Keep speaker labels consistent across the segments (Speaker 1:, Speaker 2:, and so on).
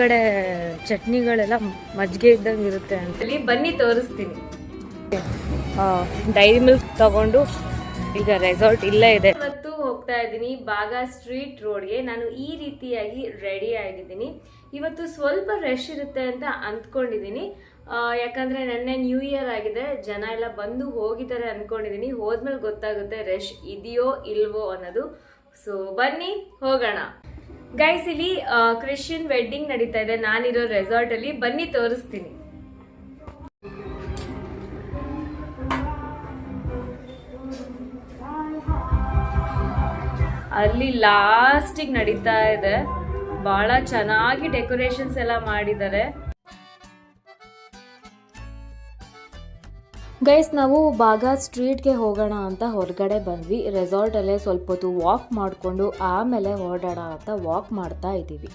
Speaker 1: ಕಡೆ ಚಟ್ನಿಗಳೆಲ್ಲ ಮಜ್ಜಿಗೆ ಇದ್ದಂಗೆ ಇರುತ್ತೆ ಅಂತ. ಇಲ್ಲಿ ಬನ್ನಿ ತೋರಿಸ್ತೀನಿ. ಡೈರಿ ಮಿಲ್ಕ್ ತಗೊಂಡು ಈಗ ರೆಸಾರ್ಟ್ ಇಲ್ಲೇ ಇದೆ. ಇವತ್ತು ಹೋಗ್ತಾ ಇದ್ದೀನಿ ಭಾಗ ಸ್ಟ್ರೀಟ್ ರೋಡ್ಗೆ ನಾನು ಈ ರೀತಿಯಾಗಿ ರೆಡಿ ಆಗಿದ್ದೀನಿ. ಇವತ್ತು ಸ್ವಲ್ಪ ರಶ್ ಇರುತ್ತೆ ಅಂತ ಅಂದ್ಕೊಂಡಿದ್ದೀನಿ. ಯಾಕಂದರೆ ಯಾಕಂದ್ರೆ ನೆನ್ನೆ ನ್ಯೂ ಇಯರ್ ಆಗಿದೆ. ಜನ ಎಲ್ಲ ಬಂದು ಹೋಗಿದ್ದಾರೆ ಅಂದ್ಕೊಂಡಿದ್ದೀನಿ ಹೋದ್ಮೇಲೆ ಗೊತ್ತಾಗುತ್ತೆ ರಶ್ ಇದೆಯೋ ಇಲ್ವೋ ಅನ್ನೋದು. ಸೊ ಬನ್ನಿ ಹೋಗೋಣ. ಗೈಸ್ ಇಲ್ಲಿ ಕ್ರಿಶ್ಚಿಯನ್ ವೆಡ್ಡಿಂಗ್ ನಡೀತಾ ಇದೆ. ನಾನಿರೋ ರೆಸಾರ್ಟ್ ಅಲ್ಲಿ. ಬನ್ನಿ, ತೋರಿಸ್ತೀನಿ. ಅಲ್ಲಿ ಲಾಸ್ಟಿಗೆ ನಡೀತಾ ಇದೆ. ಬಹಳ ಚೆನ್ನಾಗಿ ಡೆಕೋರೇಷನ್ಸ್ ಎಲ್ಲ ಮಾಡಿದ್ದಾರೆ. ಗೈಸ್ ನಾವು ಬಾಗ ಸ್ಟ್ರೀಟ್ಗೆ ಹೋಗೋಣ ಅಂತ ಹೊರಗಡೆ ಬಂದ್ವಿ. ರೆಸಾರ್ಟಲ್ಲೇ ಸ್ವಲ್ಪ ಹೊತ್ತು ವಾಕ್ ಮಾಡಿಕೊಂಡು ಆಮೇಲೆ ಹೊರಡೋಣ ಅಂತ ವಾಕ್ ಮಾಡ್ತಾ ಇದ್ದೀವಿ.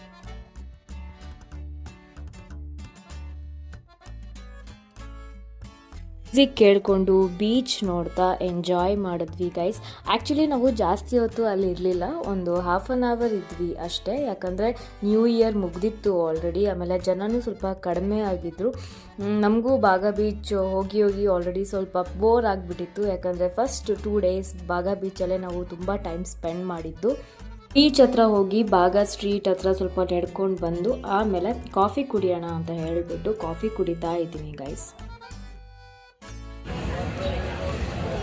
Speaker 1: ಮ್ಯೂಸಿಕ್ ಕೇಳಿಕೊಂಡು ಬೀಚ್ ನೋಡ್ತಾ ಎಂಜಾಯ್ ಮಾಡಿದ್ವಿ ಗೈಸ್ ಆ್ಯಕ್ಚುಲಿ ನಾವು ಜಾಸ್ತಿ ಹೊತ್ತು ಅಲ್ಲಿ ಇರಲಿಲ್ಲ. ಒಂದು ಹಾಫ್ ಆನ್ ಅವರ್ ಇದ್ವಿ ಅಷ್ಟೇ. ಯಾಕಂದರೆ ನ್ಯೂ ಇಯರ್ ಮುಗ್ದಿತ್ತು ಆಲ್ರೆಡಿ ಆಮೇಲೆ ಜನನೂ ಸ್ವಲ್ಪ ಕಡಿಮೆ ಆಗಿದ್ರು. ನಮಗೂ ಬಾಗ ಬೀಚ್ ಹೋಗಿ ಹೋಗಿ ಆಲ್ರೆಡಿ ಸ್ವಲ್ಪ ಬೋರ್ ಆಗಿಬಿಟ್ಟಿತ್ತು. ಯಾಕಂದರೆ ಫಸ್ಟ್ ಟೂ ಡೇಸ್ ಬಾಗ ಬೀಚಲ್ಲೇ ನಾವು ತುಂಬ ಟೈಮ್ ಸ್ಪೆಂಡ್ ಮಾಡಿದ್ದು. ಬೀಚ್ ಹತ್ರ ಹೋಗಿ ಬಾಗ ಸ್ಟ್ರೀಟ್ ಹತ್ರ ಸ್ವಲ್ಪ ನಡ್ಕೊಂಡು ಬಂದು, ಆಮೇಲೆ ಕಾಫಿ ಕುಡಿಯೋಣ ಅಂತ ಹೇಳಿಬಿಟ್ಟು ಕಾಫಿ ಕುಡಿತಾ ಇದ್ದೀನಿ ಗೈಸ್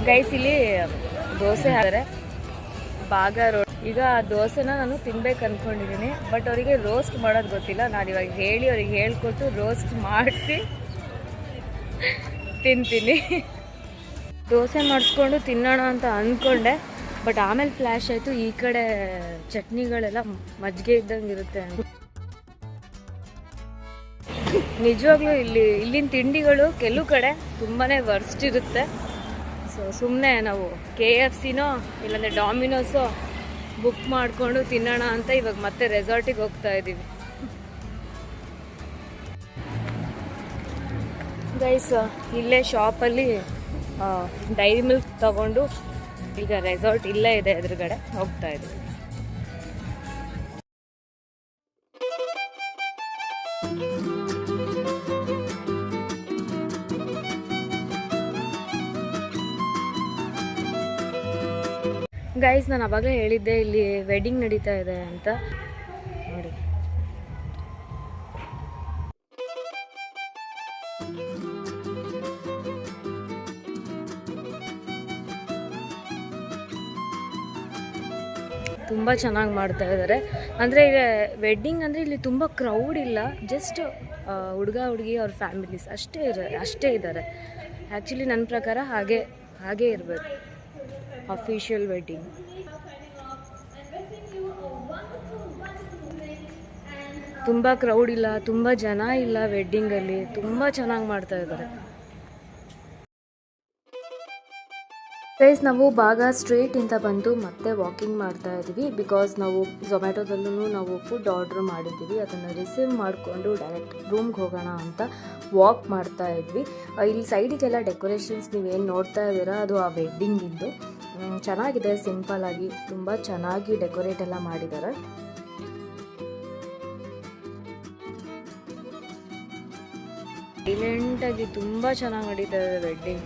Speaker 1: ಗೈಸ್ ಇಲ್ಲಿ ದೋಸೆ ಆದರೆ ಬಾಗ ರೋಡ್ ಈಗ ಆ ದೋಸೆನ ನಾನು ತಿನ್ಬೇಕು ಅನ್ಕೊಂಡಿದ್ದೀನಿ ಬಟ್ ಅವರಿಗೆ ರೋಸ್ಟ್ ಮಾಡೋದು ಗೊತ್ತಿಲ್ಲ. ನಾನು ಇವಾಗ ಹೇಳಿ ಅವ್ರಿಗೆ ಹೇಳ್ಕೊಟ್ಟು ರೋಸ್ಟ್ ಮಾಡಿಸಿ ತಿಂತೀನಿ. ದೋಸೆ ಮಾಡಿಸ್ಕೊಂಡು ತಿನ್ನೋಣ ಅಂತ ಅಂದ್ಕೊಂಡೆ ಬಟ್ ಆಮೇಲೆ ಫ್ಲ್ಯಾಶ್ ಆಯಿತು. ಈ ಕಡೆ ಚಟ್ನಿಗಳೆಲ್ಲ ಮಜ್ಜಿಗೆ ಇದ್ದಂಗೆ ಇರುತ್ತೆ ನಿಜವಾಗ್ಲೂ ಇಲ್ಲಿ, ಇಲ್ಲಿನ ತಿಂಡಿಗಳು ಕೆಲವು ಕಡೆ ತುಂಬಾ ವರ್ಸ್ಟ್ ಇರುತ್ತೆ. ಸೊ ಸುಮ್ಮನೆ ನಾವು ಕೆ ಎಫ್ ಸಿನೋ ಇಲ್ಲಾಂದರೆ ಡಾಮಿನೋಸೋ ಬುಕ್ ಮಾಡಿಕೊಂಡು ತಿನ್ನೋಣ ಅಂತ ಇವಾಗ ಮತ್ತೆ ರೆಸಾರ್ಟಿಗೆ ಹೋಗ್ತಾ ಇದ್ದೀವಿ ಗೈಸ್ ಇಲ್ಲೇ ಶಾಪಲ್ಲಿ ಡೈರಿ ಮಿಲ್ಕ್ ತಗೊಂಡು ಈಗ ರೆಸಾರ್ಟ್ ಇಲ್ಲೇ ಇದೆ ಎದುರುಗಡೆ ಹೋಗ್ತಾ ಇದ್ದೀವಿ ಗೈಸ್ ನಾನು ಅವಾಗ ಹೇಳಿದ್ದೆ, ಇಲ್ಲಿ ವೆಡ್ಡಿಂಗ್ ನಡೀತಾ ಇದೆ ಅಂತ. ನೋಡಿ. ತುಂಬ ಚೆನ್ನಾಗಿ ಮಾಡ್ತಾ ಇದ್ದಾರೆ ಅಂದರೆ ಈಗ ವೆಡ್ಡಿಂಗ್ ಅಂದರೆ ಇಲ್ಲಿ ತುಂಬ ಕ್ರೌಡ್ ಇಲ್ಲ ಜಸ್ಟ್ ಹುಡುಗ, ಹುಡುಗಿ ಅವ್ರ ಫ್ಯಾಮಿಲೀಸ್ ಅಷ್ಟೇ ಇರ, ಅಷ್ಟೇ ಇದ್ದಾರೆ ಆ್ಯಕ್ಚುಲಿ ನನ್ನ ಪ್ರಕಾರ ಹಾಗೆ ಹಾಗೆ ಇರಬೇಕು. ಅಫಿಷಿಯಲ್ ವೆಡ್ಡಿಂಗ್ ತುಂಬ ಕ್ರೌಡ್ ಇಲ್ಲ, ತುಂಬ ಜನ ಇಲ್ಲ ವೆಡ್ಡಿಂಗಲ್ಲಿ ತುಂಬ ಚೆನ್ನಾಗಿ ಮಾಡ್ತಾ ಇದ್ದಾರೆ. ಗೈಸ್ ನಾವು ಭಾಗ ಇಂದ ಬಂದು ಮತ್ತೆ ವಾಕಿಂಗ್ ಮಾಡ್ತಾ ಇದ್ದೀವಿ. ಬಿಕಾಸ್ ನಾವು ಝೊಮ್ಯಾಟೊದಲ್ಲೂ ನಾವು ಫುಡ್ ಆರ್ಡ್ರ್ ಮಾಡಿದ್ದೀವಿ. ಅದನ್ನು ರಿಸೀವ್ ಮಾಡಿಕೊಂಡು ಡೈರೆಕ್ಟ್ ರೂಮ್ಗೆ ಹೋಗೋಣ ಅಂತ ವಾಕ್ ಮಾಡ್ತಾ ಇದ್ವಿ. ಇಲ್ಲಿ ಸೈಡಿಗೆಲ್ಲ ಡೆಕೋರೇಷನ್ಸ್ ನೀವೇನು ನೋಡ್ತಾ ಇದ್ದೀರಾ? ಅದು ಆ ವೆಡ್ಡಿಂಗಿಂದು ಚೆನ್ನಾಗಿದೆ, ಸಿಂಪಲ್ ಆಗಿ, ತುಂಬ ಚೆನ್ನಾಗಿ ಡೆಕೋರೇಟ್ ಎಲ್ಲ ಮಾಡಿದ್ದಾರೆ. ಸೈಲೆಂಟಾಗಿ ತುಂಬ ಚೆನ್ನಾಗಿ ನಡೀತಾ ವೆಡ್ಡಿಂಗ್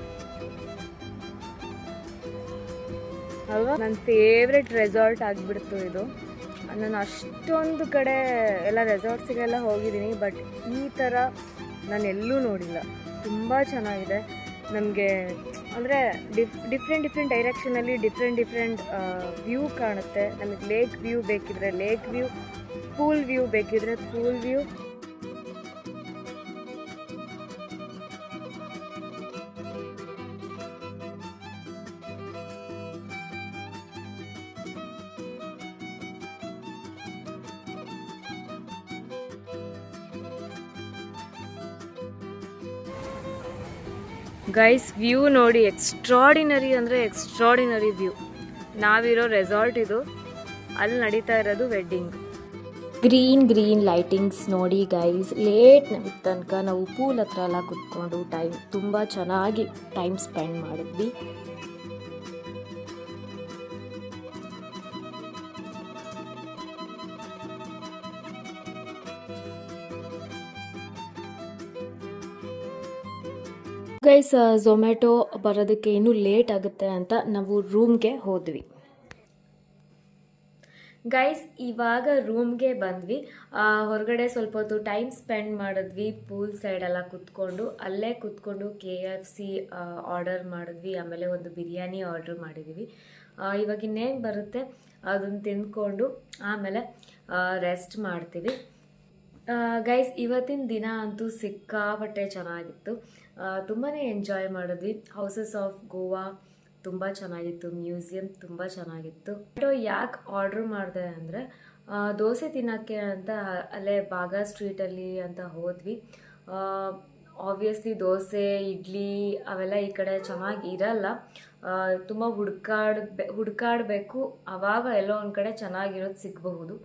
Speaker 1: ಅಲ್ವಾ? ನನ್ನ ಫೇವ್ರೆಟ್ ರೆಸಾರ್ಟ್ ಆಗಿಬಿಡ್ತು ಇದು. ನಾನು ಅಷ್ಟೊಂದು ಕಡೆ ಎಲ್ಲ ರೆಸಾರ್ಟ್ಸಿಗೆಲ್ಲ ಹೋಗಿದ್ದೀನಿ ಬಟ್ ಈ ಥರ ನಾನು ಎಲ್ಲೂ ನೋಡಿಲ್ಲ. ತುಂಬ ಚೆನ್ನಾಗಿದೆ. ನಮಗೆ ಅಂದರೆ ಡಿಫ್ ಡಿಫ್ರೆಂಟ್ ಡಿಫ್ರೆಂಟ್ ಡೈರೆಕ್ಷನಲ್ಲಿ ಡಿಫ್ರೆಂಟ್ ಡಿಫ್ರೆಂಟ್ ವ್ಯೂ ಕಾಣುತ್ತೆ. ನಮಗೆ ಲೇಕ್ ವ್ಯೂ ಬೇಕಿದ್ರೆ ಲೇಕ್ ವ್ಯೂ ಪೂಲ್ ವ್ಯೂ ಬೇಕಿದ್ರೆ ಪೂಲ್ ವ್ಯೂ ಗೈಸ್, ವ್ಯೂ ನೋಡಿ ಎಕ್ಸ್ಟ್ರಾಡಿನರಿ ಅಂದರೆ ಎಕ್ಸ್ಟ್ರಾಡಿನರಿ ವ್ಯೂ. ನಾವಿರೋ ರೆಸಾರ್ಟ್ ಇದು. ಅಲ್ಲಿ ನಡೀತಾ ಇರೋದು ವೆಡ್ಡಿಂಗ್ ಗ್ರೀನ್ ಗ್ರೀನ್ ಲೈಟಿಂಗ್ಸ್ ನೋಡಿ ಗೈಸ್ ಲೇಟ್ ನೈಟ್ ತನಕ ನಾವು ಪೂಲ್ ಹತ್ರ ಎಲ್ಲ ಕುತ್ಕೊಂಡು ಟೈಮ್ ತುಂಬ ಚೆನ್ನಾಗಿ ಟೈಮ್ ಸ್ಪೆಂಡ್ ಮಾಡಿದ್ವಿ. ಗೈಸ್ ಝೊಮ್ಯಾಟೊ ಬರೋದಕ್ಕೆ ಇನ್ನೂ ಲೇಟ್ ಆಗುತ್ತೆ ಅಂತ ನಾವು ರೂಮ್ಗೆ ಹೋದ್ವಿ. ಗೈಸ್ ಇವಾಗ ರೂಮ್ಗೆ ಬಂದ್ವಿ. ಹೊರಗಡೆ ಸ್ವಲ್ಪ ಹೊತ್ತು ಟೈಮ್ ಸ್ಪೆಂಡ್ ಮಾಡಿದ್ವಿ. ಪೂಲ್ ಸೈಡೆಲ್ಲ ಕುತ್ಕೊಂಡು, ಅಲ್ಲೇ ಕುತ್ಕೊಂಡು ಕೆ ಎಫ್ ಸಿ ಆರ್ಡರ್ ಮಾಡಿದ್ವಿ. ಆಮೇಲೆ ಒಂದು ಬಿರಿಯಾನಿ ಆರ್ಡರ್ ಮಾಡಿದ್ವಿ. ಇವಾಗ ಇನ್ನೇನು ಬರುತ್ತೆ? ಅದನ್ನು ತಿಂದ್ಕೊಂಡು ಆಮೇಲೆ ರೆಸ್ಟ್ ಮಾಡ್ತೀವಿ. ಗೈಸ್ ಇವತ್ತಿನ ದಿನ ಅಂತೂ ಸಿಕ್ಕಾಪಟ್ಟೆ ಚೆನ್ನಾಗಿತ್ತು. ತುಂಬಾ ಎಂಜಾಯ್ ಮಾಡಿದ್ವಿ. ಹೌಸಸ್ ಆಫ್ ಗೋವಾ ತುಂಬ ಚೆನ್ನಾಗಿತ್ತು ಮ್ಯೂಸಿಯಂ ತುಂಬ ಚೆನ್ನಾಗಿತ್ತು. ಬಟ್ ಯಾಕೆ ಆರ್ಡ್ರ್ ಮಾಡಿದೆ ಅಂದರೆ ದೋಸೆ ತಿನ್ನೋಕ್ಕೆ ಅಂತ ಅಲ್ಲೇ ಬಾಗ ಸ್ಟ್ರೀಟಲ್ಲಿ ಅಂತ ಹೋದ್ವಿ. ಆಬ್ವಿಯಸ್ಲಿ ದೋಸೆ, ಇಡ್ಲಿ ಅವೆಲ್ಲ ಈ ಕಡೆ ಚೆನ್ನಾಗಿ ಇರಲ್ಲ. ತುಂಬ ಹುಡ್ಕಾಡ್, ಹುಡ್ಕಾಡಬೇಕು. ಆವಾಗ ಎಲ್ಲೋ ಒಂದು ಕಡೆ ಚೆನ್ನಾಗಿರೋದು ಸಿಗಬಹುದು.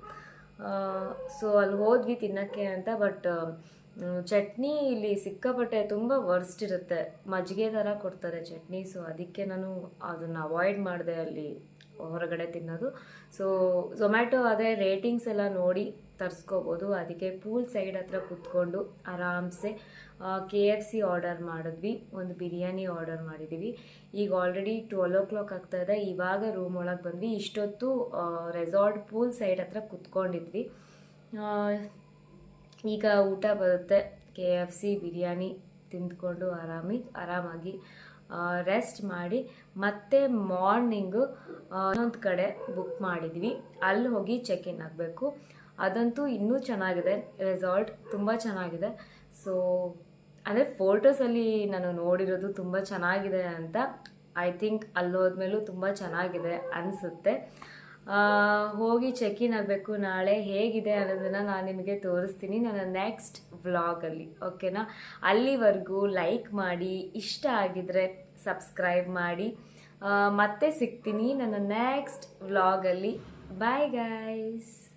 Speaker 1: ಸೊ ಅಲ್ಲಿ ಹೋದ್ವಿ ತಿನ್ನೋಕ್ಕೆ ಅಂತ ಬಟ್ ಚಟ್ನಿ ಇಲ್ಲಿ ಸಿಕ್ಕಾಪಟ್ಟೆ ತುಂಬ ವರ್ಸ್ಟ್ ಇರುತ್ತೆ. ಮಜ್ಜಿಗೆ ಥರ ಕೊಡ್ತಾರೆ ಚಟ್ನಿ ಸೊ ಅದಕ್ಕೆ ನಾನು ಅದನ್ನು ಅವಾಯ್ಡ್ ಮಾಡಿದೆ ಅಲ್ಲಿ ಹೊರಗಡೆ ತಿನ್ನೋದು. ಸೊ ಝೊಮ್ಯಾಟೊ ಅದೇ ರೇಟಿಂಗ್ಸ್ ಎಲ್ಲ ನೋಡಿ ತರಿಸ್ಕೋಬೋದು. ಅದಕ್ಕೆ ಪೂಲ್ ಸೈಡ್ ಹತ್ರ ಕುತ್ಕೊಂಡು ಆರಾಮ್ಸೆ ಕೆ ಎಫ್ ಸಿ ಆರ್ಡರ್ ಮಾಡಿದ್ವಿ. ಒಂದು ಬಿರಿಯಾನಿ ಆರ್ಡರ್ ಮಾಡಿದ್ದೀವಿ ಈಗ ಆಲ್ರೆಡಿ ಟ್ವೆಲ್ ಓ ಕ್ಲಾಕ್ ಆಗ್ತಾ ಇದೆ. ಇವಾಗ ರೂಮ್ ಒಳಗೆ ಬಂದ್ವಿ. ಇಷ್ಟೊತ್ತು ರೆಸಾರ್ಟ್ ಪೂಲ್ ಸೈಡ್ ಹತ್ರ ಕುತ್ಕೊಂಡಿದ್ವಿ. ಈಗ ಊಟ ಬರುತ್ತೆ. ಕೆ ಎಫ್ ಸಿ ಬಿರಿಯಾನಿ ತಿಂದ್ಕೊಂಡು ಆರಾಮಿ, ಆರಾಮಾಗಿ ರೆಸ್ಟ್ ಮಾಡಿ ಮತ್ತೆ ಮಾರ್ನಿಂಗು ಇನ್ನೊಂದು ಕಡೆ ಬುಕ್ ಮಾಡಿದ್ವಿ. ಅಲ್ಲಿ ಹೋಗಿ ಚೆಕ್ ಇನ್ ಆಗಬೇಕು. ಅದಂತೂ ಇನ್ನೂ ಚೆನ್ನಾಗಿದೆ. ರೆಸಾರ್ಟ್ ತುಂಬ ಚೆನ್ನಾಗಿದೆ. ಸೊ ಅಂದರೆ ಫೋಟೋಸಲ್ಲಿ ನಾನು ನೋಡಿರೋದು ತುಂಬ ಚೆನ್ನಾಗಿದೆ ಅಂತ ಐ ಥಿಂಕ್ ಅಲ್ಲಿ ಹೋದ್ಮೇಲೂ ತುಂಬ ಚೆನ್ನಾಗಿದೆ ಅನಿಸುತ್ತೆ. ಹೋಗಿ ಚೆಕ್ ಆಗಬೇಕು ನಾಳೆ ಹೇಗಿದೆ ಅನ್ನೋದನ್ನು ನಾನು ನಿಮಗೆ ತೋರಿಸ್ತೀನಿ ನನ್ನ ನೆಕ್ಸ್ಟ್ ವ್ಲಾಗಲ್ಲಿ ಓಕೆನಾ ಅಲ್ಲಿವರೆಗೂ ಲೈಕ್ ಮಾಡಿ, ಇಷ್ಟ ಆಗಿದ್ರೆ ಸಬ್ಸ್ಕ್ರೈಬ್ ಮಾಡಿ ಮತ್ತೆ ಸಿಗ್ತೀನಿ ನನ್ನ ನೆಕ್ಸ್ಟ್ ವ್ಲಾಗಲ್ಲಿ ಬಾಯ್ ಗೈಸ್